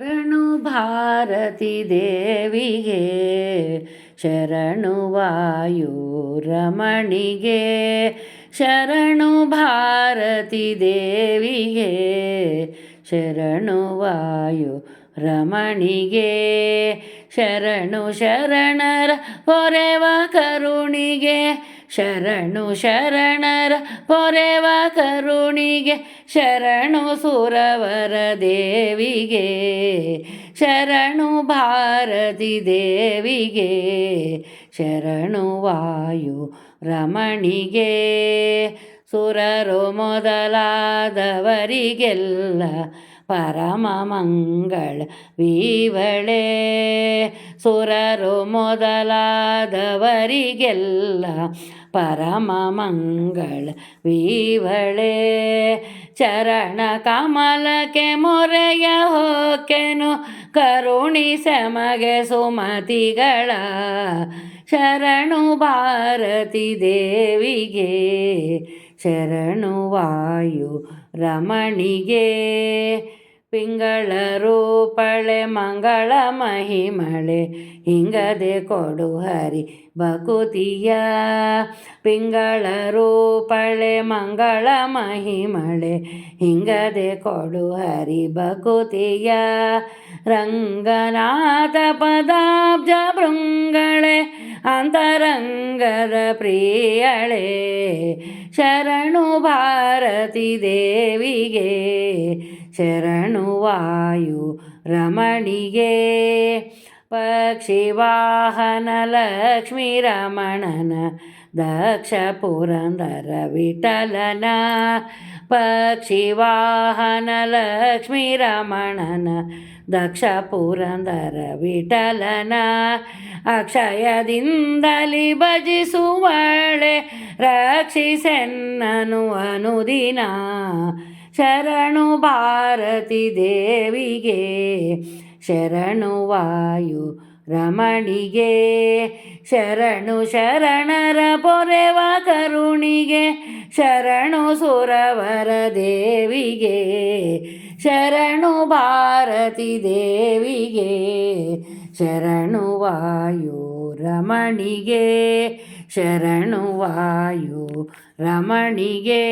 ಶರಣು ಭಾರತಿ ದೇವಿಗೆ, ಶರಣು ವಾಯು ರಮಣಿಗೆ, ಶರಣು ಭಾರತಿ ದೇವಿಗೆ, ಶರಣು ವಾಯು ರಮಣಿಗೆ, ಶರಣು ಶರಣರ ಪೊರೆವ ಕರುಣಿಗೆ ಶರಣು ಶರಣರ ಪೊರೆವ ಕರುಣಿಗೆ, ಶರಣು ಸುರವರ ದೇವಿಗೆ, ಶರಣು ಭಾರತಿ ದೇವಿಗೆ, ಶರಣು ವಾಯು ರಮಣಿಗೆ, ಸುರರು ಮೊದಲಾದವರಿಗೆಲ್ಲ ಪರಮ ಮಂಗಳ ವೀವಳೆ, ಸುರರು ಮೊದಲಾದವರಿಗೆಲ್ಲ ಪರಮ ಮಂಗಳ ವೀವಳೆ. ಚರಣ ಕಮಲಕ್ಕೆ ಮೊರೆಯ ಹೋಕೆನು ಕರುಣಿಸಮಗೆ ಸುಮತಿಗಳ ಶರಣು ಭಾರತಿ ದೇವಿಗೆ. ಶರಣು ವಾಯು ರಮಣಿಗೆ ಪಿಂಗಳ ರೂಪಳೆ, ಮಂಗಳ ಮಹಿಮಳೆ, ಹಿಂಗದೆ ಕೊಡು ಹರಿ ಬಕುತಿಯ ಪಿಂಗಳ ರೂಪಳೆ, ಮಂಗಳ ಮಹಿಮಳೆ, ಹಿಂಗದೆ ಕೊಡು ಹರಿ ಭಕುತಿಯ. ರಂಗನಾಥ ಪದಾಬ್ಜ ಭೃಂಗಳೆ, ಅಂತರಂಗದ ಪ್ರಿಯಳೆ, ಶರಣು ಭಾರತಿ ದೇವಿಗೆ. ಶರಣು ವಾಯು ರಮಣಿಗೆ ಪಕ್ಷಿ ವಾಹನ ಲಕ್ಷ್ಮೀ ದಕ್ಷ ಪುರಂದರ ವಿಠಲನ ಅಕ್ಷಯದಿಂದಲಿ ಭಜಿಸುವಳೆ. ರಕ್ಷಿಸೆನ್ನನು ಅನುದಿನ ಶರಣು ಭಾರತಿ ದೇವಿಗೆ. ಶರಣು ವಾಯು ರಮಣಿಗೆ. ಶರಣು ಶರಣರ ಪೊರೆವ ಕರುಣಿಗೆ. ಶರಣು ಸುರವರ ದೇವಿಗೆ. ಶರಣು ಭಾರತಿ ದೇವಿಗೆ ಶರಣು ವಾಯು ರಮಣಿಗೆ ಶರಣು ವಾಯು ರಮಣಿಗೆ.